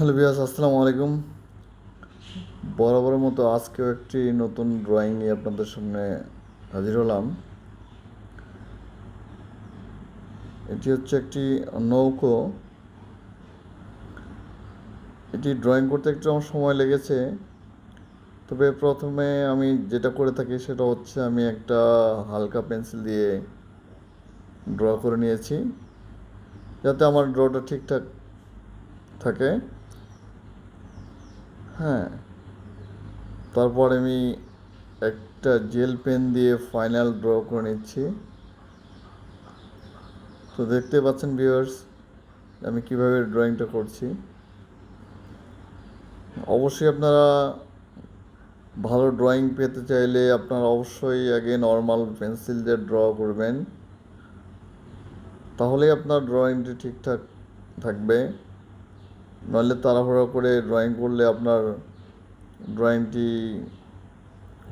Hello বিয়াস আসসালামু আলাইকুম। বরাবরের মতো আজকেও একটি নতুন ড্রয়িং নিয়ে আপনাদের সামনে হাজির হলাম। এটি হচ্ছে একটি নৌকো। এটি ড্রয়িং করতে একটু আমার সময় লেগেছে। তবে প্রথমে আমি যেটা করে থাকি সেটা হচ্ছে আমি একটা হালকা পেন্সিল দিয়ে ড্র করে নিয়েছি, যাতে আমার ড্রটা ঠিকঠাক থাকে। হ্যাঁ। তারপর আমি একটা জেল পেন দিয়ে ফাইনাল ড্র করে নিচ্ছি। তো দেখতে পাচ্ছেন ভিউয়ার্স, আমি কীভাবে ড্রয়িংটা করছি। অবশ্যই আপনারা ভালো ড্রয়িং পেতে চাইলে আপনারা অবশ্যই আগে নর্মাল পেন্সিল দিয়ে ড্র করবেন। তাহলেই আপনার ড্রয়িংটি ঠিকঠাক থাকবে। নইলে তাড়াহুড়া করে ড্রয়িং করলে আপনার ড্রয়িংটি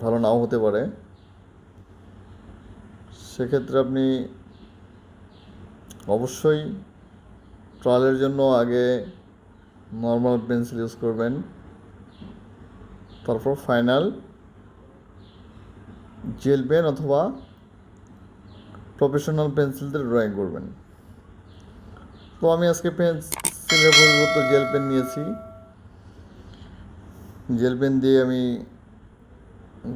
ভালো নাও হতে পারে। সেক্ষেত্রে আপনি অবশ্যই ট্রায়ালের জন্য আগে নর্মাল পেন্সিল ইউজ করবেন। তারপর ফাইনাল জেল পেন অথবা প্রফেশনাল পেন্সিল দিয়ে ড্রয়িং করবেন। তো আমি আজকে পেন্সিলের পরিবর্তে জেল পেন নিয়েছি। জেল পেন দিয়ে আমি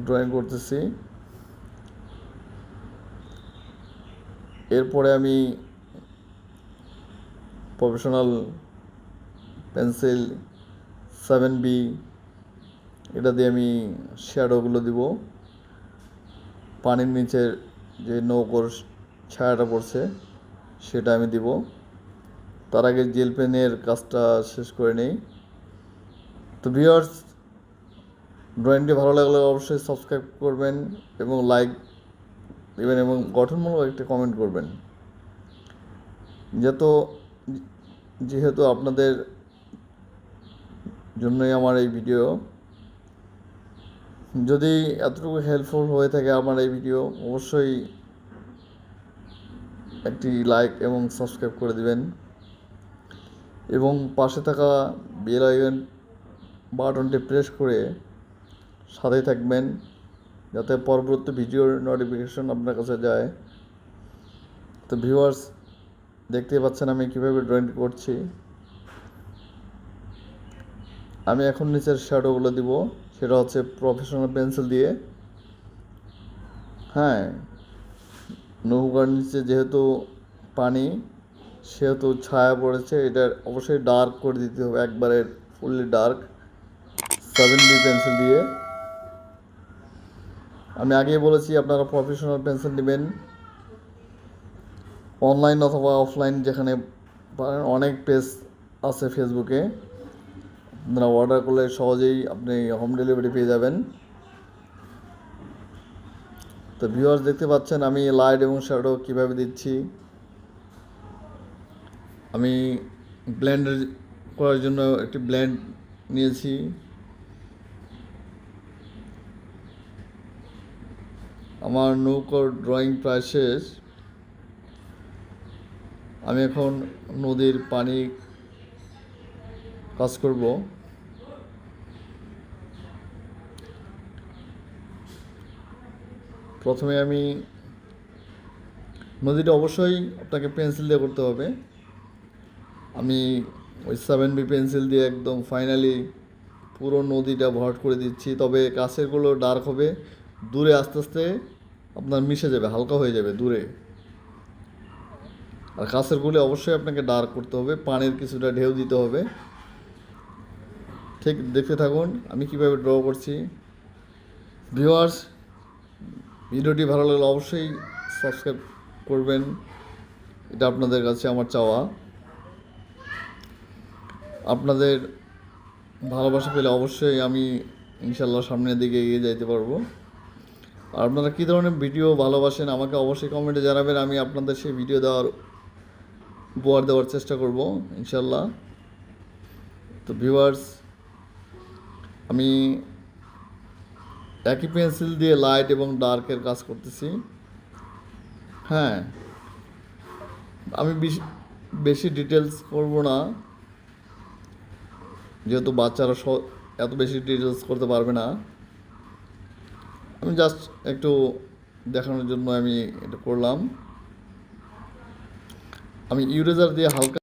ড্রয়িং করতেছি। এরপরে আমি প্রফেশনাল পেন্সিল সেভেন বি এটা দিয়ে আমি শ্যাডোগুলো দিব। পানির নিচের যে নৌকোর ছায়াটা পড়ছে, সেটা আমি দিব। তার আগে জেল পেনের কাজটা শেষ করে নেই। তো ভিউয়ার্স ড্রয়িংটি ভালো লাগলে অবশ্যই সাবস্ক্রাইব করবেন এবং লাইক দেবেন এবং গঠনমূলক একটা কমেন্ট করবেন। যেহেতু যেহেতু আপনাদের জন্যই আমার এই ভিডিও যদি এতটুকু হেল্পফুল হয়ে থাকে আমার এই ভিডিও অবশ্যই একটি লাইক এবং সাবস্ক্রাইব করে দিবেন। এবং পাশে থাকা বেল আইকন বাটনটি প্রেস করে সাথে থাকবেন যাতে পরবর্তী ভিডিওর নোটিফিকেশন আপনার কাছে যায়। তো ভিউয়ার্স দেখতে পাচ্ছেন আমি কীভাবে ড্রয়িং করছি। আমি এখন নিচের শ্যাডোগুলো দিব, সেটা হচ্ছে প্রফেশনাল পেন্সিল দিয়ে। হ্যাঁ নৌকার নিচে যেহেতু পানি সেহেতু ছায়া পড়েছে এটা অবশ্যই ডার্ক করে দিতে হবে, একবারে fully dark seven B pencil দিয়ে। আমি আগেই বলেছি, আপনারা প্রফেশনাল পেন্সিল নেবেন। অনলাইন অথবা অফলাইন যেখানে অনেক পেজ আছে ফেসবুকে আপনারা অর্ডার করলে সহজেই আপনি হোম ডেলিভারি পেয়ে যাবেন। তো ভিউয়ার্স দেখতে পাচ্ছেন, আমি লাইট এবং শ্যাডো কীভাবে দিচ্ছি। আমি ব্লেন্ডের করার জন্য একটি ব্ল্যান্ড নিয়েছি। আমার নৌকোর ড্রয়িং প্রায় শেষ। আমি এখন নদীর পানি কাজ করব। প্রথমে আমি নদীটা অবশ্যই আপনাকে পেন্সিল দিয়ে করতে হবে। আমি ওই সেভেন বি পেন্সিল দিয়ে একদম ফাইনালি পুরো নদীটা ভরাট করে দিচ্ছি। তবে কাছেরগুলো ডার্ক হবে। দূরে আস্তে আস্তে আপনার মিশে যাবে, হালকা হয়ে যাবে দূরে। আর কাছেরগুলো অবশ্যই আপনাকে ডার্ক করতে হবে, পানির কিছুটা ঢেউ দিতে হবে। ঠিক দেখতে থাকুন, আমি কীভাবে ড্র করছি। ভিউয়ার্স ভিডিওটি ভালো লাগলে অবশ্যই সাবস্ক্রাইব করবেন। এটা আপনাদের কাছে আমার চাওয়া। আপনাদের ভালোবাসা পেলে অবশ্যই আমি ইনশাল্লাহ সামনের দিকে এগিয়ে যাইতে পারব। আর আপনারা কী ধরনের ভিডিও ভালোবাসেন আমাকে অবশ্যই কমেন্টে জানাবেন, আমি আপনাদের সেই ভিডিও দেওয়ার, উপহার দেওয়ার চেষ্টা করব, ইনশাল্লাহ। তো ভিউয়ার্স আমি একই পেন্সিল দিয়ে লাইট এবং ডার্কের কাজ করতেছি। হ্যাঁ আমি বেশি ডিটেলস করব না। যেহেতু বাচ্চারা এত বেশি ডিটেলস করতে পারবে না, আমি জাস্ট একটু দেখানোর জন্য আমি এটা করলাম। আমি ইউরেজার দিয়ে হালকা